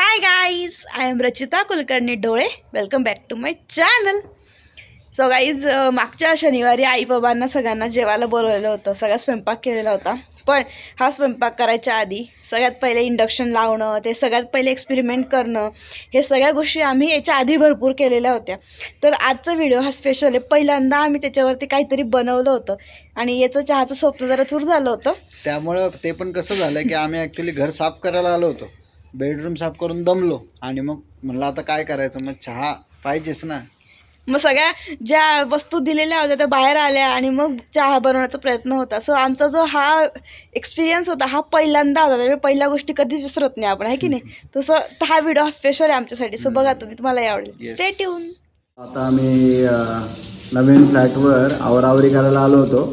Hi guys I am Rachita Kulkarni डोळे welcome back to my channel so guys मागच्या शनिवारी आई बाबांना सगळ्यांना जेवायला बोलवलेलं होतं. सगळा स्वयंपाक केलेला होता. पण हा स्वयंपाक करायच्या आधी सगळ्यात पहिले इंडक्शन लावणं ते सगळ्यात पहिले एक्सपेरिमेंट करणं हे सगळ्या गोष्टी आम्ही याच्या आधी भरपूर केलेल्या होत्या. तर आजचा व्हिडिओ हा स्पेशल आहे. पहिल्यांदा आम्ही त्याच्यावरती काहीतरी बनवलं होतं. आणि याचं चहाचं स्वप्न जरा चूर झालं होतं. त्यामुळं ते पण कसं झालं की आम्ही ॲक्च्युली घर साफ करायला आलो होतो. बेडरूम साफ करून दमलो आणि मग म्हणलं आता काय करायचं? मग चहा पाहिजेच ना. मग सगळ्या ज्या वस्तू दिलेल्या होत्या त्या बाहेर आल्या आणि मग चहा बनवण्याचा प्रयत्न होता. सो आमचा जो हा एक्सपिरियन्स होता हा पहिल्यांदा होता. त्यामुळे पहिल्या गोष्टी कधीच विसरत नाही आपण आहे की नाही? तसं तर हा व्हिडिओ हा स्पेशल आहे आमच्यासाठी. सो बघा तुम्ही तुम्हाला आवडेल. Yes. स्टे ट्यून आता आम्ही अ, नवीन फ्लॅटवर आवरावरी करायला आलो होतो.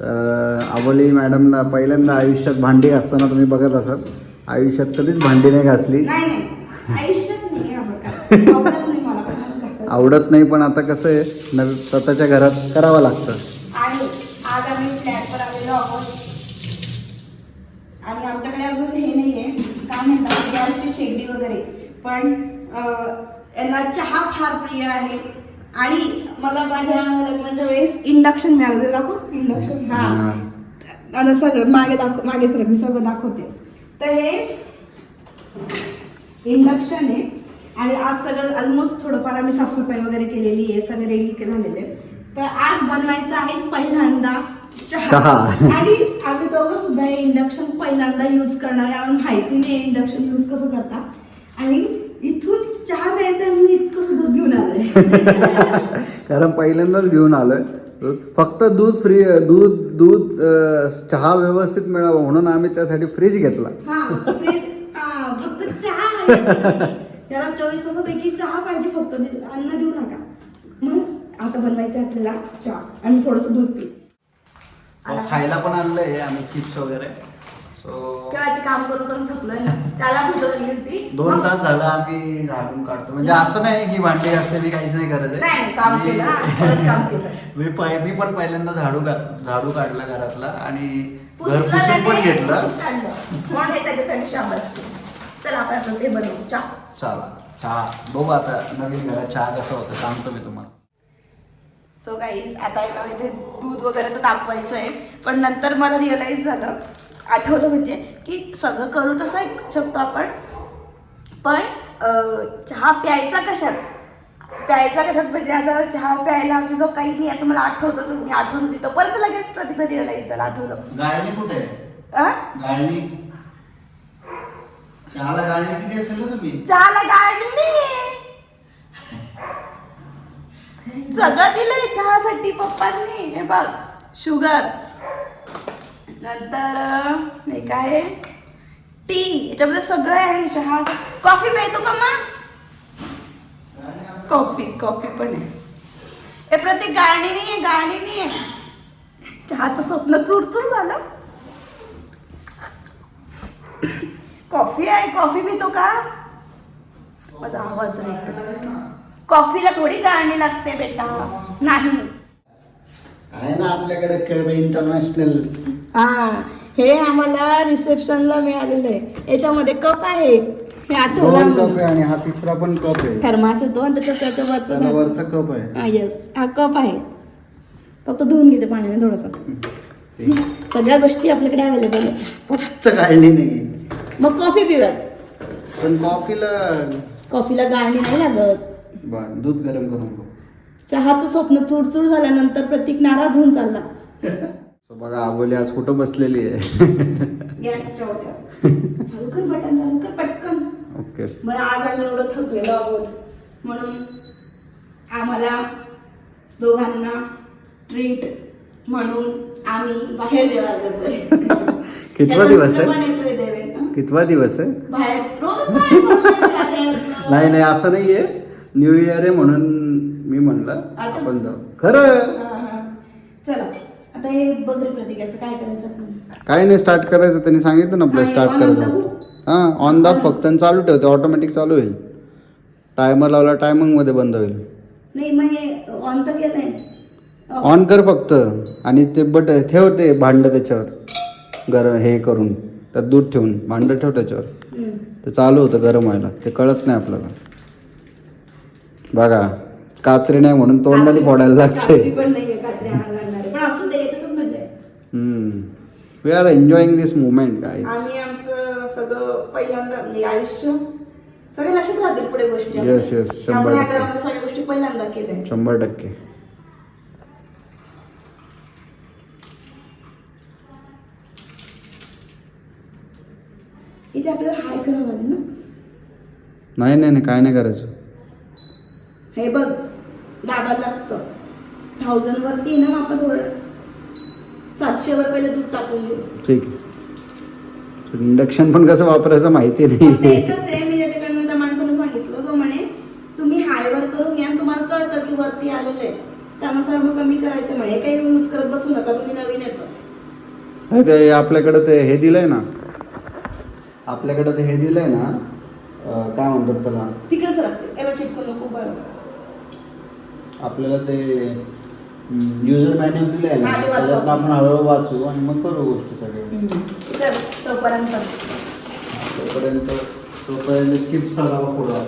तर अवली मॅडमला पहिल्यांदा आयुष्यात भांडी घासताना तुम्ही बघत असाल. आयुष्यात कधीच भांडी नाही घासली. नाही नाही. आयुष्यात नाही आवडत. नाही मला पण आवडत नाही पण आता कसं आहे नवी स्वतःच्या घरात करावं लागतं. आणि आज आम्ही फ्लॅटवर आलेलो आहोत. आणि आमच्याकडे अजून हे नाही आहे काय म्हणतात गॅसची शेगडी वगैरे. पण अं, यांना चहा फार प्रिय आहे. आणि मला माझ्या लग्नाच्या वेळेस इंडक्शन मिळालं. ते दाखव. इंडक्शन हा. हा. आता सगळं मागे दाखव मागे सगळं मी सगळं दाखवते. तर हे इंडक्शन आहे. आणि आज सगळं ऑलमोस्ट थोडंफार आम्ही साफसफाई वगैरे केलेली आहे. सगळं रेडी झालेलं आहे तर आज बनवायचं आहे पहिल्यांदा चहा. चहा. आणि आम्ही दोघं सुद्धा हे इंडक्शन पहिल्यांदा यूज करणार आहे. आम्हाला माहिती नाही इंडक्शन यूज कसं करता. आणि इथून चहा प्यायचा मी इतकं सुद्धा घेऊन आलोय. कारण पहिल्यांदाच घेऊन आलोय. फक्त दूध फ्री दूध दूध चहा व्यवस्थित मिळावं म्हणून आम्ही त्यासाठी फ्रीज घेतला. हा फ्रीज हा फक्त चहा. त्याला चोवीस तासापैकी चहा पाहिजे फक्त दे- अन्न देऊ नका. मग आता बनवायचं आपल्याला चहा. आणि थोडस दूध पी. खायला पण आणलंय आम्ही चिप्स वगैरे. काम करून करून थकलोय ना त्याला भूक लागली होती. दोन तास झालं आम्ही झाडून काढतो. म्हणजे असं नाही की भांडी असते मी काहीच नाही करत नाही, काम मी- केलं, हा, खरंच काम केलं. मी पहि- मी पण पहिल्यांदा झाडू का- झाडू काढला घरातला आणि घर पुसून पण नाही, घेतलं. पुसून काढलं. म्हणून हे त्याच्यासाठी शाबास चला आपण आता ते बनवू. चहा. चला चहा. बघू आता नवीन घरात चहा कसं होतं सांगतो मी तुम्हाला. सो गाईज आता आहे ना इथे दूध वगैरे तर तापवायचं आहे. पण नंतर मला रिअलाईज झालं आठवलं म्हणजे की सगळं करू तसं एक शकतो आपण. पण चहा प्यायचा कशात? प्यायचा कशात म्हणजे आता चहा प्यायला आमची जो काही नाही असं मला आठवतं तर मी आठवत होती तोपर्यंत लगेच प्रतिभा रिअलाईज झालं आठवलं. गाळणी कुठे? गाळणी. चहाला गाळणी किती असेल ना तुम्ही? चहाला गाडी नाही सगळं दिलंय चहासाठी पप्पांनी. हे बघ शुगर. नंतर हे काय आहे? टी. याच्यामध्ये सगळं आहे आणि चहा कॉफी मिळतो का मग कॉफी कॉफी पण आहे. ए प्रत्येक गाणी नाही आहे गाणी नाही आहे चहाचं स्वप्न चूरचूर झालं. कॉफी आहे कॉफी पितो का? माझा आवाज कॉफीला थोडी गाणी लागते बेटा. नाही. आहे ना आपल्याकडे इंटरनॅशनल. हा हे आम्हाला रिसेप्शनला मिळालेलं आहे. याच्यामध्ये कप आहे. हे आठवलं दोन कप आम्हाला. आहे आणि हा तिसरा पण कप आहे. थर्मास येतो आणि त्याच्या त्याला वरचं वरचा कप आहे. हा येस हा कप आहे. फक्त धुवून घेते पाण्याने थोडंसं. सगळ्या गोष्टी आपल्याकडे अवेलेबल आहे फक्त गाळणी नाही. मग कॉफी पिऊयात. पण कॉफीला कॉफीला गाळणी नाही लागत. बर दूध गरम करून बघ. चहाचं स्वप्न चूरचूर झाल्यानंतर प्रतीक नाराज होऊन चालला. So बघा आगोली आज कुठं बसलेली आहे? गॅसच्या ओट्यावर चालू कर बटन चालू कर पटकन. ओके. बरं आज आम्ही एवढं थकलेलो आहोत. म्हणून आम्हाला दोघांना ट्रीट म्हणून आम्ही बाहेर जेवायला जातोय. कितवा दिवस त्याचा आहे? पण येतोय देवेन, हं? कितवा दिवस आहे? बाहेर. रोज बाहेर चाललोय रात्री. नाही नाही असं नाहीये. न्यू इयर आहे म्हणून मी म्हणलं. आपण जाऊ. खरं प्रतीकाचं काय करायचं आपण? काय नाही स्टार्ट करायचं. त्यांनी सांगितलं ना आपलं नाही, स्टार्ट करायचं? हां ऑन द फक्त आणि चालू ठेवते. ऑटोमॅटिक चालू होईल. टायमर लावला टायमिंगमध्ये बंद होईल. नाही मग हे ऑन तर केलंय. ऑन कर फक्त. आणि ते बट ठेव ते भांड त्याच्यावर. गरम हे करून. त्यात दूध ठेवून भांड ठेव त्याच्यावर. हम्म. ते चालू होतं गरम व्हायला. ते कळत नाही आपल्याला. बघा कात्री नाही म्हणून तोंडाने फोडायला कात्री लागते पण नाहीये कात्री आणायला लागणार आहे. पण असू दे याच्यातच मजा आहे we are enjoying this moment guys आणि आमचं सगळं पहिल्यांदा म्हणजे आयुष्य सगळे लक्षात राहतील पुढे गोष्टी Yes, yes, शंभर टक्के. सगळ्या गोष्टी पहिल्यांदा केल्या. शंभर टक्के. इथे आपल्याला हाय करावं लागेल ना? नाही नाही नाही काय नाही करायचं. हे बघ दाबायला लागतं. थाउजंड वरती ना आपण थोडं सातशे वर पहिले दूध टाकून घेऊ. ठीक इंडक्शन पण कसं वापरायचं माहिती फक्त नाही एकच आहे मी ज्याच्याकडनं त्या माणसाला सांगितलं तो म्हणे तुम्ही हायवर करून घ्या आणि तुम्हाला कळतं की वरती आलेलं आहे. त्यानुसार मग कमी करायचं म्हणे. हे काही यूज करत बसू नका तुम्ही नवीन येतं. नाही, ते आपल्याकडं ते हे दिलंय ना. आपल्याकडं ते हे दिलंय ना अं, काय म्हणतात त्याला? तिकडेच राहते त्याला चिटकून नको बरं आपल्याला ते युजर मॅन्युअल हा, वाचू त्याच्यातनं आपण हळूहळू वाचू आणि मग करू गोष्टी सगळ्या तर तोपर्यंत. तोपर्यंत तोपर्यंत चिप्स आला पुढं.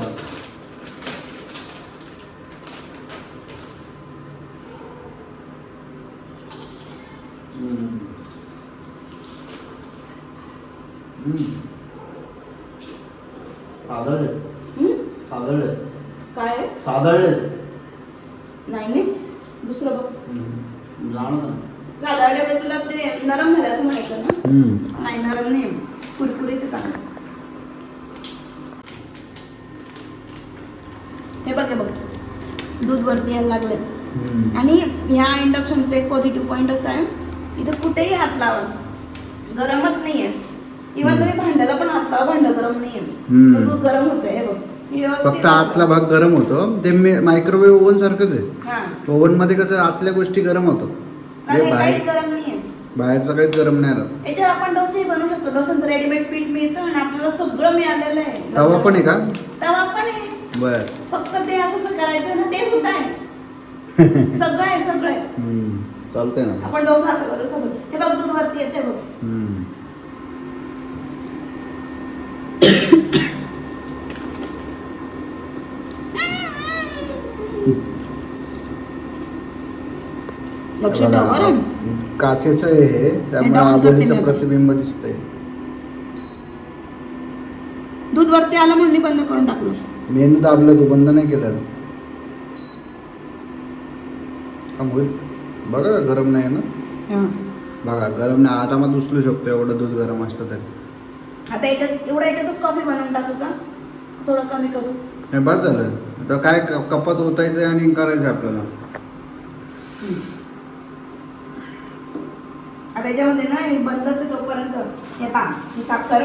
सादळले हम्म? सादळले काय? आहे? नाही नाही. दुसरं बघ. ना साधारण तुला ते नरम झालं असं म्हणायचं ना. नाही नरम नाही. कुरकुरीत चांगलं. हे बघ बघ. दूध वरती यायला लागले हम्म. आणि ह्या इंडक्शनचं एक पॉझिटिव्ह पॉईंट असं आहे. इथं कुठेही हात लावा. गरमच नाही आहे इव्हन तुम्ही भांड्याला पण हात लावा भांडं गरम नाही हम्म. आहे दूध गरम होतंय हे बघ. फक्त आतला भाग गरम होतो. ते मायक्रोवेव्ह ओव्हन सारखंच आहे. हा. ओव्हनमध्ये कसं आतल्या गोष्टी गरम होतात. कारण जे काहीच बाहेर बाहेरचं काहीच गरम नाही राहत. याच्यावर आपण डोसे बनवू शकतो. डोसांचं रेडीमेड पीठ मिळतं आणि आपल्याला सगळं मिळालेलं आहे. तवा पण आहे का? तवा पण आहे. बर. फक्त ते असं करायचं ना ते सुद्धा आहे. सगळं आहे सगळं आहे. चालतंय ना. आपण डोसा असं करू सगळं. हे बघ दूध वरती येते बघ. काचेचं आहे हे त्यामुळे down करते आबोलीचं मी आता. प्रतिबिंब दिसतंय. दूध वरती आलं म्हणून मी बंद करून टाकलं. मेनू दाबलं तू बंद नाही केलं. होईल. बघा गरम नाही ना? बघा गरम नाही आरामात उचलू शकतो एवढं दूध गरम असतं तरी. आता याच्यात एवढ्या याच्यातच कॉफी बनवून टाकू का? थोडं कमी करू. नाही बस झालं. आता काय क- कपात ओतायचं आणि करायचं आपल्याला. याच्यामध्ये ना हे बंदच तोपर्यंत हे पा ही साखर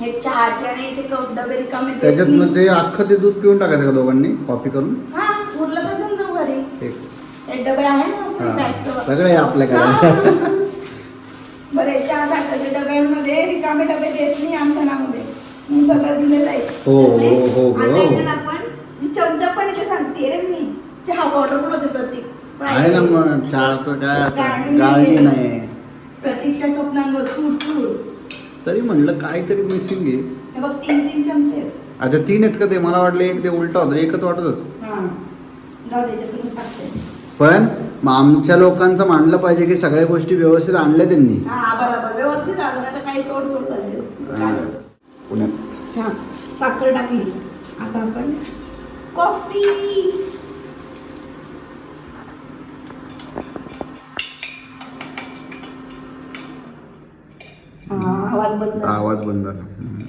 हे चहाचे आणि याचे कप डबे रिकामे. त्याच्यात ते अख्खं ते दूध पिऊन टाकायचं का दोघांनी कॉफी करून हा उरलं तर घेऊन जाऊ घरी ठीक ते डबे आहे ना असं हा. पॅकचं. सगळे आहे आपल्याकडे. हा. बरं चहा साखरेच्या डब्यांमध्ये रिकामे डबे देत नाही आमच्यानामध्ये मी सगळं दिलेलं आहे हो, हो, हो, आता हो. आपण चमचा पण इथे सांगते रे मी चहा पावडर पण होते प्रतीक पण आहे ना. मग चहाचं काय आता? गाळणी नाही. प्रतीकच्या स्वप्नांवर चूर चूर. तरी म्हणलं काहीतरी मिसिंग आहे. हे बघ तीन तीन चमचे आहेत. अच्छा तीन आहेत का ते? मला वाटलं एक ते उलटा होतं. एकच वाटत होतं. हा. जाऊ दे याच्यातून टाकते. पण मग आमच्या लोकांचं मानलं पाहिजे की सगळ्या गोष्टी व्यवस्थित आणल्या त्यांनी. हा बरोबर. व्यवस्थित आलं नाही तर काही तोड झाली हा, पुण्यात. हा साखर टाकली. आता आपण कॉफी. आवाज बंद झाला. आवाज बंद झाला हम्म.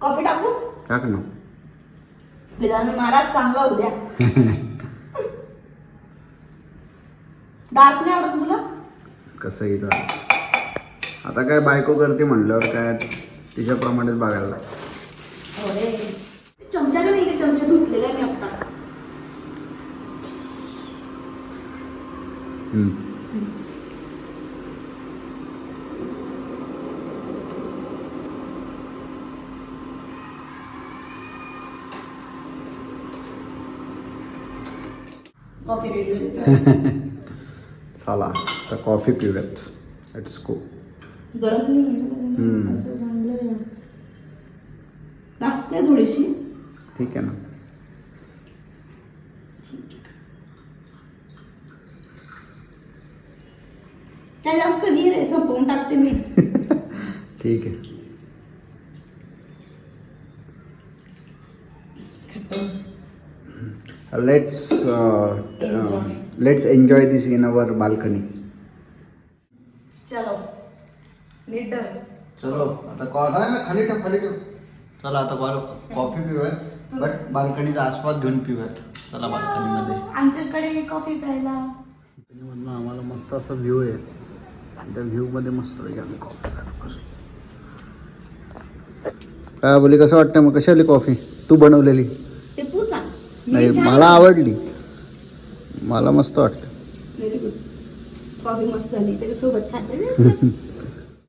कॉफी टाकू टाक ना विधान महाराज चांगला उद्या डार्क नाही आवडत तुला कसंही चालेल आता काय बायको करते म्हणल्यावर काय तिच्याप्रमाणेच बघायला लागतं. अरे चमच्याने नाही ते चमचे धुतलेले आहे मी आता हम्म. कॉफी रेडी झाली चला. तर कॉफी पिऊयात लेट्स गो गरम नाही आहे ना? हम्म. असं चांगलं आहे. जास्त आहे थोडीशी ठीक आहे ना काय जास्त नाही रे संपवून टाकते मी ठीक आहे let's let's enjoy this in our balcony चलो लीडर चलो आता कॉ नाही ना खाली ठेव खाली ठेव. चला आता कॉल कॉफी पिऊयात बट बाल्कनीचा आस्वाद घेऊन पिऊयात. चला बाल्कनीमध्ये आमच्याकडे कॉफी प्यायला. आम्हाला मस्त असा व्ह्यू आहे. आणि त्या व्ह्यूमध्ये मस्त आम्ही कॉफी करत बसलो. काय बोली कसं वाटतं मग? कशी आली कॉफी तू बनवलेली? नाही मला आवडली. मला मस्त खाते सो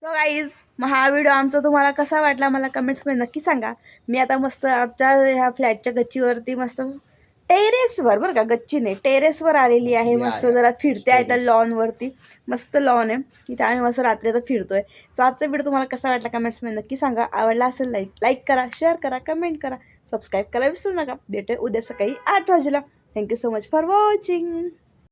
गाईज मग हा व्हिडिओ आमचा तुम्हाला कसा वाटला मला कमेंट्समध्ये नक्की सांगा. मी आता मस्त आमच्या ह्या फ्लॅटच्या गच्चीवरती मस्त टेरेसवर बरं का गच्ची नाही टेरेसवर आलेली आहे. मस्त. जरा फिरते आहे त्या. लॉनवरती मस्त लॉन आहे. तिथे आम्ही मस्त रात्री आता फिरतोय. सो आजचा व्हिडिओ तुम्हाला कसा वाटला कमेंट्समध्ये नक्की सांगा. आवडला असेल लाईक लाईक करा शेअर करा कमेंट करा. सबस्क्राईब करायला विसरू नका. भेटूया उद्या सकाळी आठ वाजेला. Thank you so much for watching